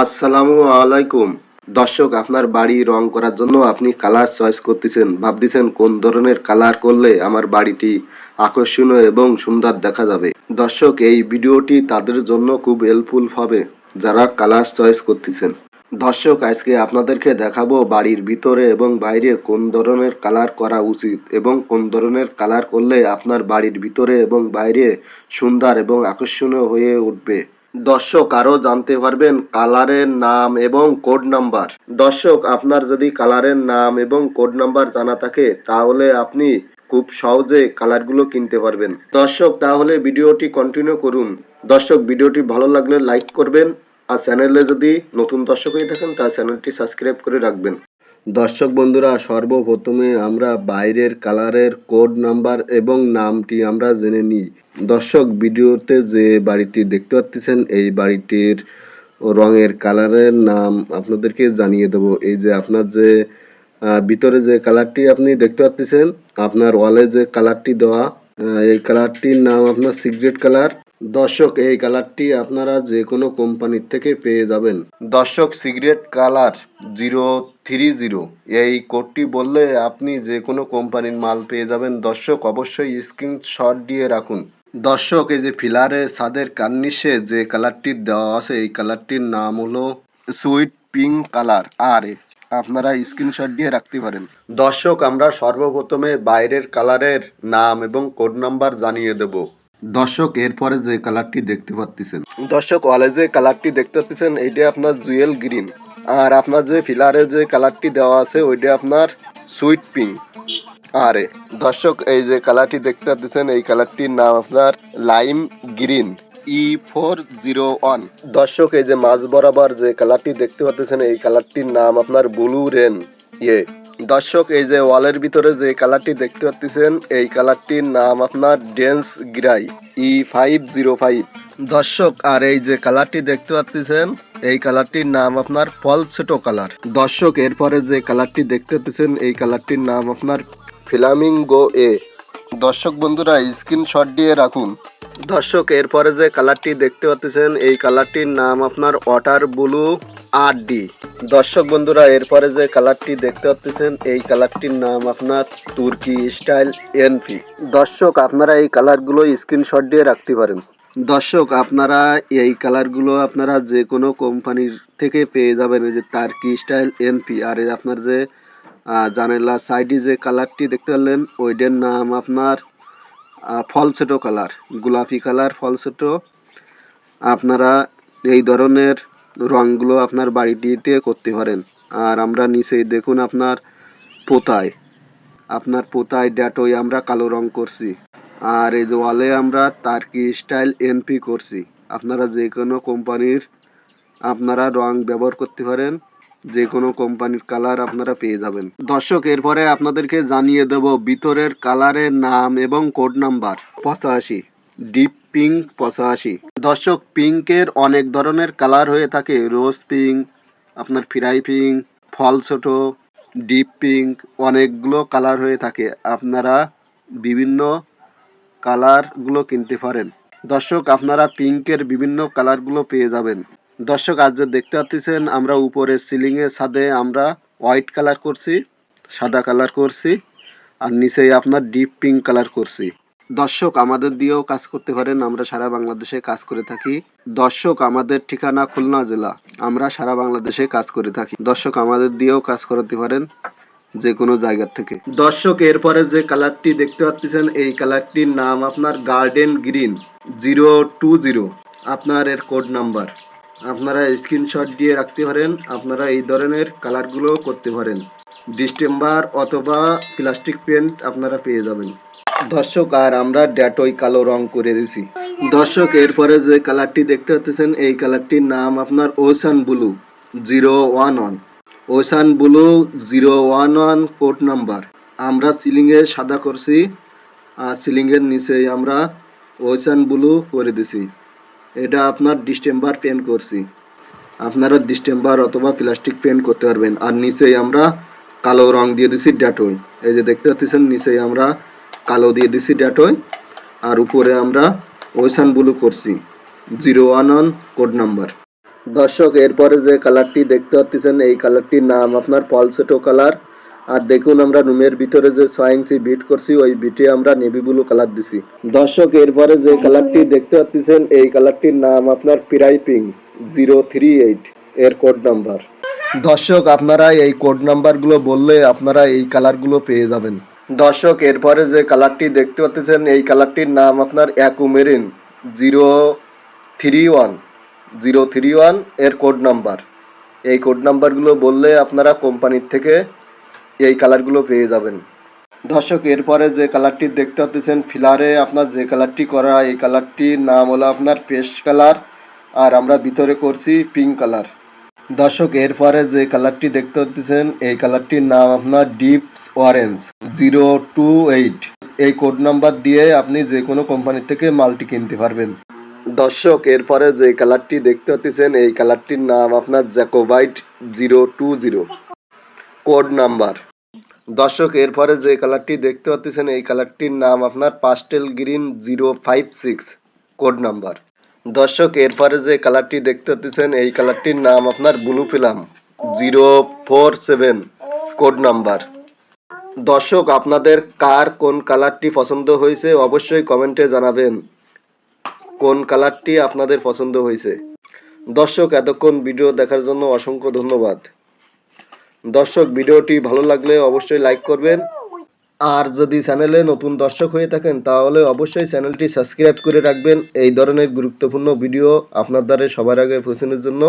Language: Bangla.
আসসালামু আলাইকুম। দর্শক, আপনার বাড়ি রং করার জন্য আপনি কালার চয়েস করতেছেন, ভাবতেছেন কোন ধরনের কালার করলে আমার বাড়িটি আকর্ষণীয় এবং সুন্দর দেখা যাবে। দর্শক, এই ভিডিওটি তাদের জন্য খুব হেল্পফুল হবে, যারা কালার চয়েস করতেছেন। দর্শক, আজকে আপনাদেরকে দেখাবো বাড়ির ভিতরে এবং বাইরে কোন ধরনের কালার করা উচিত এবং কোন ধরনের কালার করলে আপনার বাড়ির ভিতরে এবং বাইরে সুন্দর এবং আকর্ষণীয় হয়ে উঠবে। দর্শক আরও জানতে পারবেন কালারের নাম এবং কোড নাম্বার। দর্শক, আপনার যদি কালারের নাম এবং কোড নাম্বার জানা থাকে, তাহলে আপনি খুব সহজে কালারগুলো কিনতে পারবেন। দর্শক, তাহলে ভিডিওটি কন্টিনিউ করুন। দর্শক, ভিডিওটি ভালো লাগলে লাইক করবেন। আর চ্যানেলে যদি নতুন দর্শক হয়ে থাকেন তা চ্যানেলটি সাবস্ক্রাইব করে রাখবেন। দর্শক বন্ধুরা, সর্বপ্রথমে আমরা বাইরের কালারের কোড নাম্বার এবং নামটি আমরা জেনে নিই। দর্শক, ভিডিওতে যে বাড়িটি দেখতে পাচ্ছেন, এই বাড়িটির রঙের কালারের নাম আপনাদেরকে জানিয়ে দেবো। এই যে আপনার যে ভিতরে যে কালারটি আপনি দেখতে পাচ্ছেন, আপনার ওয়ালে যে কালারটি দেওয়া এই কালারটির নাম আপনার সিগারেট কালার। দর্শক, এই কালারটি আপনারা যে কোনো কোম্পানির থেকে পেয়ে যাবেন। দর্শক cigarette colour zero three zero. এই কোডটি বললে আপনি যে কোনো কোম্পানির মাল পেয়ে যাবেন। দর্শক, অবশ্যই স্ক্রিনশট দিয়ে রাখুন। দর্শক, এই যে ফিলারে ছাদের কার্নিশে যে কালারটি দেওয়া আছে, এই কালারটির নাম হলো সুইট পিঙ্ক কালার। আর। আপনারা স্ক্রিনশট দিয়ে রাখতে পারেন। দর্শক, আমরা সর্বপ্রথমে বাইরের কালারের নাম এবং কোড নাম্বার জানিয়ে দেব। দর্শক, এরপরে যে কালারটি দেখতে পাচ্ছেন দর্শক ওয়ালে যে কালারটি দেখতে পাচ্ছেন এইটা আপনার জুয়েল গ্রিন আর আপনার যে ফিলারে যে কালারটি দেওয়া আছে, ওইটা আপনার সুইট পিঙ্ক আরে, দর্শক, এই যে কালারটি দেখতে পাচ্ছেন এই কালারটির নাম আপনার lime green E four zero one দর্শক, এই যে মাঝ বরাবর যে কালারটি দেখতে পাচ্ছেন এই কালারটির নাম আপনার ব্লু রেন ইয়ে। দর্শক, এই যে ওয়ালের ভিতরে যে কালারটি দেখতে পাচ্ছেন এই কালারটির নাম আপনার dense grey E five zero five দর্শক, আর এই যে কালারটি দেখতে পাচ্ছেন এই কালারটির নাম আপনার ফলসেটো কালার দর্শক, এরপরে যে কালারটি দেখতে পাচ্ছেন এই কালারটির নাম আপনার ফ্লামিঙ্গো এ দর্শক বন্ধুরা স্ক্রিনশট দিয়ে রাখুন। দর্শক, এরপরে যে কালারটি দেখতে পাচ্ছেন, এই কালারটির নাম আপনার ওয়াটার ব্লু আর ডি দর্শক বন্ধুরা, এরপরে যে কালারটি দেখতে পাচ্ছেন, এই কালারটির নাম আপনার তুর্কি স্টাইল এনপি দর্শক, আপনারা এই কালারগুলো স্ক্রিনশট দিয়ে রাখতে পারেন। দর্শক, আপনারা এই কালারগুলো আপনারা যে কোনো কোম্পানির থেকে পেয়ে যাবেন, এই যে টার্কি স্টাইল এনপি আর এই আপনার যে জানালা সাইডে যে কালারটি দেখতে পারলেন, ওইটার নাম আপনার ফলসেটো কালার, গোলাপি কালার, ফলসেটো। আপনারা এই ধরনের রঙগুলো আপনার বাড়িটিতে করতে পারেন। আর আমরা নিচেই দেখুন আপনার পোতায়। আপনার পোতায় ড্যাটোয় আমরা কালো রং করছি। আর এই যে ওয়ালে আমরা তার্কি স্টাইল এনপি করছি। আপনারা যে কোনো কোম্পানির আপনারা রং ব্যবহার করতে পারেন। যে কোনো কোম্পানির কালার আপনারা পেয়ে যাবেন। দর্শক, এরপরে আপনাদেরকে জানিয়ে দেব ভিতরের কালারের নাম এবং কোড নাম্বার। পঁচাশি। ডিপ পিঙ্ক, পঁচাশি। দর্শক, পিঙ্কের অনেক ধরনের কালার হয়ে থাকে। রোজ পিঙ্ক, আপনার ফ্রাই পিঙ্ক, ফল ছোট, ডিপ পিঙ্ক, অনেকগুলো কালার হয়ে থাকে। আপনারা বিভিন্ন কালারগুলো কিনতে পারেন। দর্শক, আপনারা পিঙ্কের বিভিন্ন কালারগুলো পেয়ে যাবেন। দর্শক, আজ দেখতে পাচ্ছেন আমরা উপরে সিলিংয়ের ছাদে আমরা হোয়াইট কালার করছি, সাদা কালার করছি, আর নিচে আপনার ডিপ পিঙ্ক কালার করছি। দর্শক, আমাদের দিয়েও কাজ করতে পারেন, আমরা সারা বাংলাদেশে কাজ করে থাকি। দর্শক, আমাদের ঠিকানা খুলনা জেলা, আমরা সারা বাংলাদেশে কাজ করে থাকি। দর্শক, আমাদের দিয়েও কাজ করাতে পারেন যে কোনো জায়গার থেকে। দর্শক, এরপরে যে কালারটি দেখতে পাচ্ছেন এই কালারটির নাম আপনার garden green zero two zero আপনার এর কোড নাম্বার আপনারা স্ক্রিনশট দিয়ে রাখতে পারেন, আপনারা এই ধরনের কালারগুলো করতে পারেন। ডিস্টেম্বার অথবা প্লাস্টিক পেন্ট আপনারা পেয়ে যাবেন। দর্শক, আর আমরা ড্যাটোই কালো রং করে দিছি। দর্শক, এরপরে যে কালারটি দেখতে পাচ্ছেন এই কালারটির নাম আপনার ocean blue, zero one one. Ocean blue, zero one one code number. আমরা সিলিংয়ে সাদা করছি, আর সিলিংয়ের নিচে আমরা ওশান ব্লু করে দিছি। এটা আপনার ডিস্টেম্বার পেন্ট করছি। আপনারা ডিস্টেম্বার অথবা প্লাস্টিক পেন্ট করতে পারবেন। আর নিচেই আমরা কালো রং দিয়ে দিছি ড্যাটোই এই যে দেখতে পাচ্ছেন, নিচেই আমরা কালো দিয়ে দিছি ড্যাটোই আর উপরে আমরা ওশান ব্লু করছি। Zero one one code number দর্শক, এরপরে যে কালারটি দেখতে পাচ্ছেন, এই কালারটির নাম আপনার পলসেটো কালার আর দেখুন আমরা রুমের ভিতরে যে ছয় ইঞ্চি বিট করছি, ওই বিটে আমরা নেভি ব্লু কালার দিছি। দর্শক, এরপরে যে কালারটি দেখতে পাচ্ছেন এই কালারটির নাম আপনার পিরাইপিং জিরো থ্রি এইট এর কোড নাম্বার দর্শক, আপনারা এই কোড নাম্বারগুলো বললে আপনারা এই কালারগুলো পেয়ে যাবেন। দর্শক, এরপরে যে কালারটি দেখতে পাচ্ছেন এই কালারটির নাম আপনার aquamarine zero three one zero three ওয়ানের কোড নাম্বার এই কোড নাম্বারগুলো বললে আপনারা কোম্পানির থেকে এই কালারগুলো পেয়ে যাবেন। দর্শক, এরপরে যে কালারটি দেখতে পাচ্ছেন ফিলারে আপনার যে কালারটি করা, এই কালারটির নাম হলো আপনার পেস্ট কালার, আর আমরা ভিতরে করছি পিঙ্ক কালার। দর্শক, এরপরে যে কালারটি দেখতে পাচ্ছেন এই কালারটির নাম আপনার deep orange, zero two eight. এই কোড নাম্বার দিয়ে আপনি যে কোনো কোম্পানি থেকে মালটি কিনতে পারবেন। দর্শক, এরপরে যে কালারটি দেখতে পাচ্ছেন এই কালারটির নাম আপনার জ্যাকোবাইট zero two zero. Code number. দর্শক, এরপরে যে কালারটি দেখতে পাচ্ছেন, এই কালারটির নাম আপনার pastel green zero five six code number দর্শক, এরপরে যে কালারটি দেখতে পাচ্ছেন, এই কালারটির নাম আপনার blue film zero four seven code number দর্শক, আপনাদের কার কোন কালারটি পছন্দ হয়েছে, অবশ্যই কমেন্টে জানাবেন। কোন কালারটি আপনাদের পছন্দ হয়েছে? দর্শক, এতক্ষণ ভিডিও দেখার জন্য অসংখ্য ধন্যবাদ। দর্শক, ভিডিওটি ভালো লাগলে অবশ্যই লাইক করবেন। আর যদি চ্যানেলে নতুন দর্শক হয়ে থাকেন, তাহলে অবশ্যই চ্যানেলটি সাবস্ক্রাইব করে রাখবেন। এই ধরনের গুরুত্বপূর্ণ ভিডিও আপনার দ্বারা সবার আগে পৌঁছানোর জন্য।